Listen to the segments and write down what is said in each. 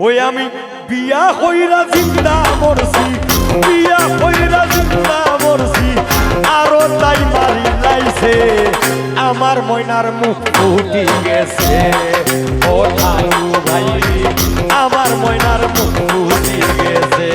ওই আমি বিয়া হইরা জিন্দা মরছি, বিয়া হইরা জিন্দা মরছি, আরও তাই মারি লাইছে, আমার ময়নার মুখ ফুটি গেছে। ও ভাই, আমার ময়নার মুখ ফুটি গেছে।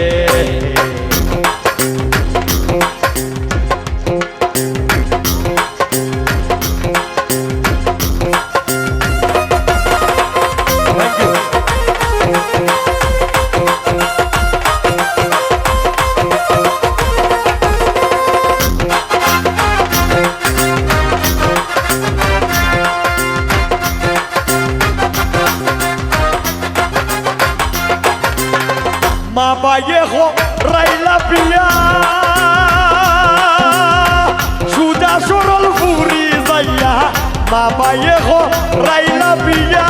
পিয়া সুজা সরল ফুরি যাইয়া মা বাইয়ে রাইলা পিয়া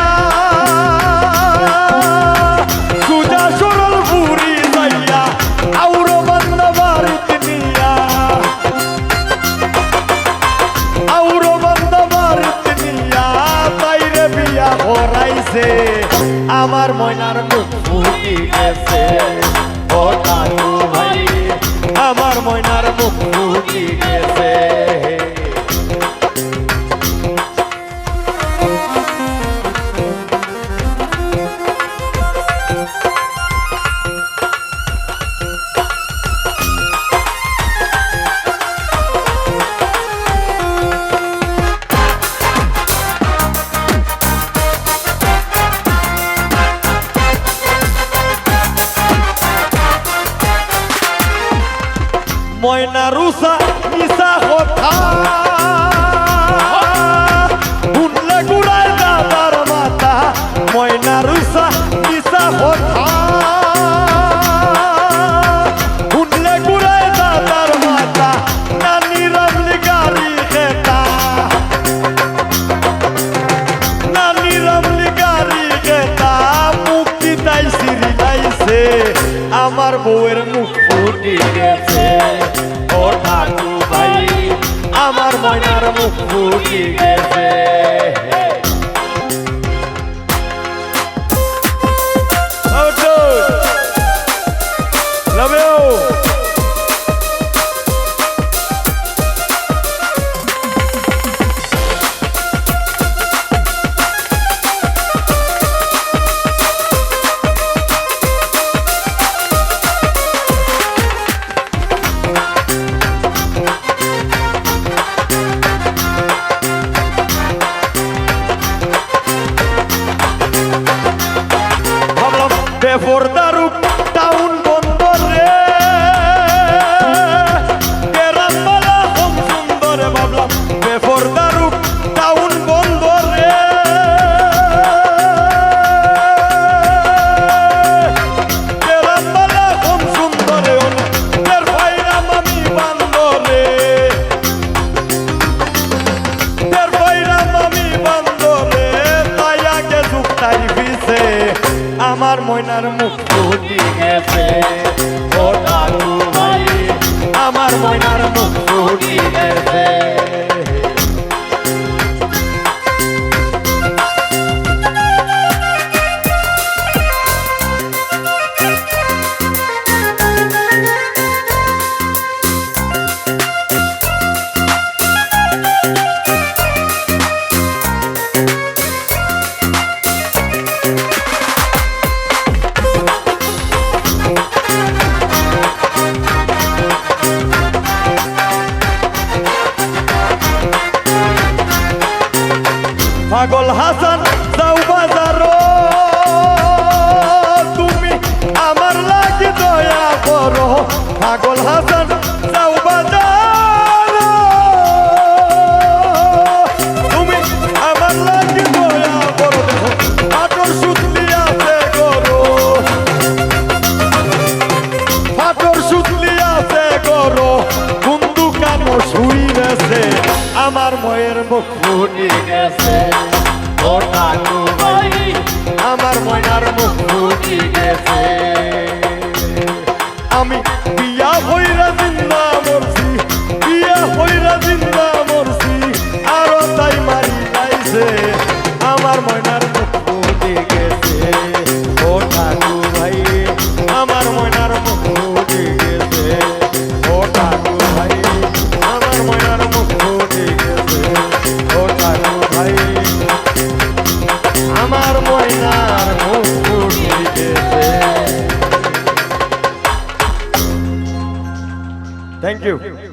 সুজা সরল ফুরি যাইয়া আউর বান্দা বাড়িতে নিয়া আউর বান্দা বাড়িতে নিয়া তাইরে বিয়া হরাইছে আমার ময়নার মুখ ফুটি গেছে ও কালু ভাই আমার ময়নার মুখ গেছে। ময়না রুসা নিসা কথা ও ঠাকু ভাই আমার ময়নার মুখ ফুটি গেছে। বেফরদারু টাউন ফুটি গেছে ও দাদু ভাই আমার ময়নার মুখ ফুটি গেছে পাগল হাসান you.